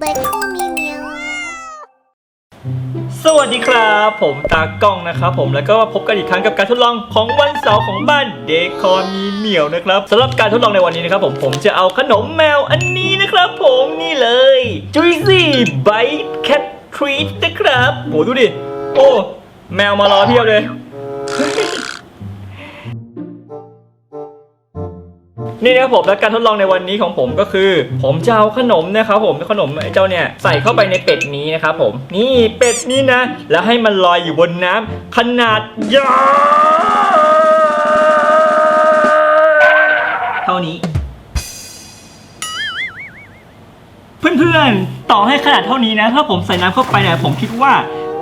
เบคอนมีเมียวสวัสดีครับ ผมตากล้องนะครับผมแล้วก็พบกันอีกครั้งกับการทดลองของวันเสาร์ของบ้านเดคอมีเหมียวนะครับสำหรับการทดลองในวันนี้นะครับผมผมจะเอาขนมแมวอันนี้นะครับ ผมนี่เลย Juicy Bite Cat Treat นะครับโหดูดิโอ้แมวมารอเพียบเลย นี่นะครับผมและการทดลองในวันนี้ของผมก็คือ ผมจะเอาขนมนะครับผมขนมไอ้เจ้าเนี่ยใส่เข้าไปในเป็ดนี้นะครับผมนี่เป็ดนี้นะ แล้วให้มันลอยอยู่บนน้ำขนาดยาวเท่านี้ เพื่อนๆต่อให้ขนาดเท่านี้นะ ถ้าผมใส่น้ำเข้าไปเนี่ยผมคิดว่า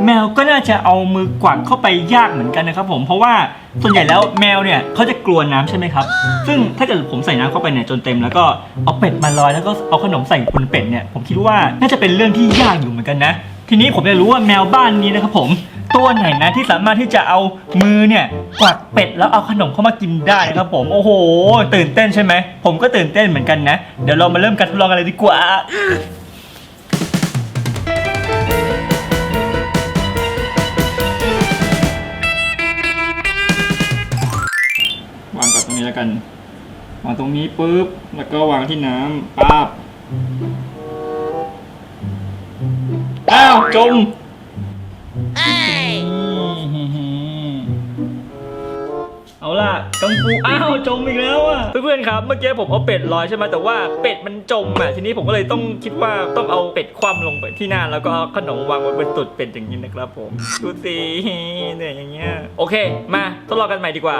แมวก็น่าจะเอามือกวักเข้าไปยากเหมือนกันนะครับผมเพราะว่าส่วนใหญ่แล้วแมวเนี่ยเขาจะกลัวน้ำใช่ไหมครับ ซึ่งถ้าเกิดผมใส่น้ำเข้าไปเนี่ยจนเต็ม แล้วก็เอาเป็ดมาลอยแล้วก็เอาขนมใส่บนเป็ดเนี่ยผมคิดว่าน่าจะเป็นเรื่องที่ยากอยู่เหมือนกันนะ ทีนี้ผมจะรู้ว่าแมวบ้านนี้นะครับผมตัวไหนนะที่สามารถที่จะเอามือเนี่ยกวักเป็ดแล้วเอาขนมเข้ามากินได้นะครับผมโอ้โห ตื่นเต้นใช่ไหมผมก็ตื่นเต้นเหมือนกันนะ เดี๋ยวเรามาเริ่มการทดลองกันเลยดีกว่า ตรงนี้ปุ๊บ แล้วก็วางที่น้ำปั๊บอ้าวจมเอาล่ะกังฟูอ้าวจมอีกแล้วอะเพื่อนๆครับเมื่อกี้ผมเอาเป็ดลอยใช่ไหมแต่ว่าเป็ดมันจมอะทีนี้ผมก็เลยต้องคิดว่าต้องเอาเป็ดคว่ำลงไปที่หน้าแล้วก็ขนมวางบนตุดเป็ดอย่างนี้นะครับผมดูสิเนี่ยอย่างเงี้ยโอเค มาทดลองกันใหม่ดีกว่า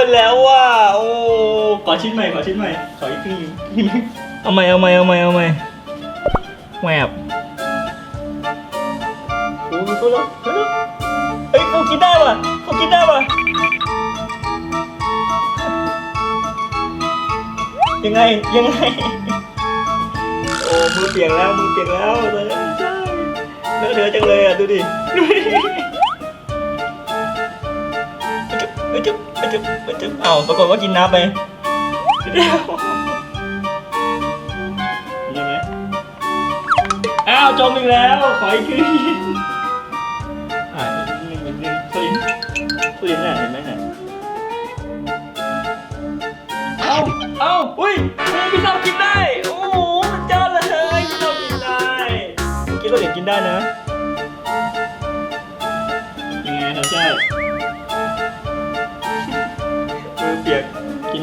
ไปแล้วว่ะโอ้ขอชิ้นใหม่ขอชิ้นใหม่ขออีกทีเอาใหม่เอาใหม่เอาใหม่เอาใหม่แหวบโอ้ยตัวละตัวละเฮ้ยฟูกินได้ว่ะฟูกินได้ว่ะยังไงยังไงโอ้มือเปียกแล้วมือเปียกแล้วเลยใช่เลอะเทอจังเลยอะดูดิดูดิ อ้ยจุ๊บเอ้ยจุ๊บเอ้ยจุ๊บเอ้าปรากฏว่ากินน้ำไปเดี๋ยวยังไงอ้าวจมอีกแล้ว ขออีกทีอ่าอีกนึงอีกนึงสลินสลินน่ะเห็นไหมน่ะเอ้าเอ้าอุ้ยพี่เต้ากินได้ โอ้โหมันเจ้าเลยพี่เต้ากินได้เมื่อกี้เราเด็กกินได้นะ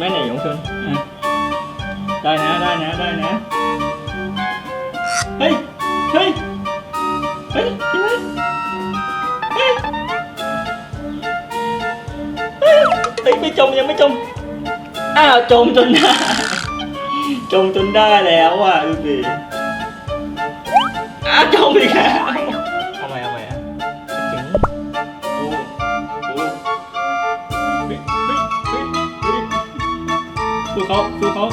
กินไหมไหนของเชิญอะได้นะได้นะได้นะเฮ้ยเฮ้ยเสู้เขาสู้เขา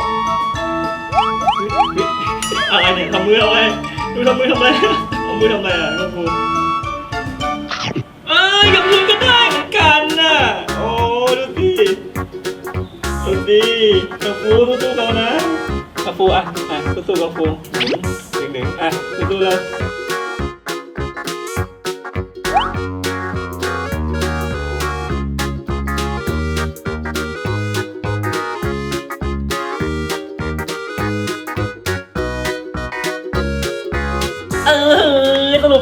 อะไรเนี่ยทำมือทำอะไรดูทำมือทำอะไรเอามือทำอะไรอะกังฟูเอ้ยกับมือก็ได้เหมือนกันน่ะโอ้ดูสิดูสิกังฟูสู้ๆเขานะกังฟูอะอะสู้ๆกังฟูหนึ่งหนึ่งอะสู้ๆเลย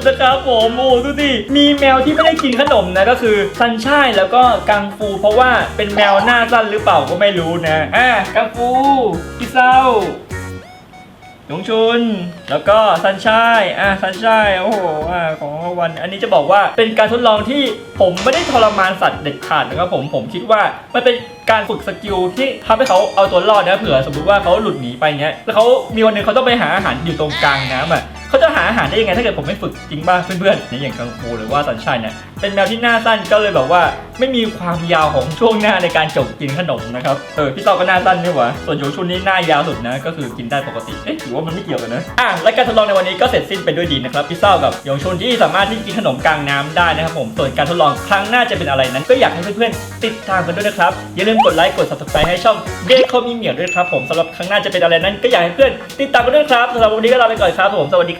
นะครับผมโอ้ดูดิมีแมวที่ไม่ได้กินขนมนะก็คือซันชายแล้วก็กังฟู เพราะว่าเป็นแมวหน้าสั้นหรือเปล่าก็ไม่รู้นะอะกังฟูพี่เศร้าหยงชุน แล้วก็ซันชายอะซันชายโอ้โหอะของวัน อันนี้จะบอกว่าเป็นการทดลองที่ผมไม่ได้ทรมานสัตว์เด็ดขาดนะครับผมผมคิดว่ามันเป็นการฝึกสกิลที่ทำให้เขาเอาตัวรอดนะเผื่อสมมติว่าเขาหลุดหนีไปเงี้ยแล้วเขามีวันหนึงเขาต้องไปหาอาหารอยู่ตรงกลางน้ำอะ เขาจะหาอาหารได้ยังไงถ้าเกิดผมไม่ฝึกจริงป่ะเพื่อนๆในอย่างกังฟูหรือว่าสัญชัยเนี่ยเป็นแมวที่หน้าสั้นก็เลยแบบว่าไม่มีความยาวของช่วงหน้าในการจกกินขนมนะครับเออพี่ต่อก็หน้าสั้นนี่หว่าส่วนโยชุนนี่หน้ายาวสุดนะก็คือกินได้ปกติเอ๊ะหรือว่ามันไม่เกี่ยวกันนะอะและการทดลองในวันนี้ก็เสร็จสิ้นไปด้วยดีนะครับพี่เศร้ากับโยชุนที่สามารถที่จะกินขนมกลางน้ำได้นะครับผมส่วนการทดลองครั้งหน้าจะเป็นอะไรนั้น ก็อยากให้เพื่อนๆติดตามกันด้วยนะครับอย่าลืมกดไลค์กด subscribe ให้ช่องเด็กคอมมีเมียด้วยครับผมสำหรับครั้งหน้าจะเป็นอะไรนั้น ก็อยากให้เพื่อนติดตามกันด้วยครับสำหรับวันนี้ก็ลาไปก่อนครับผมสวัสดี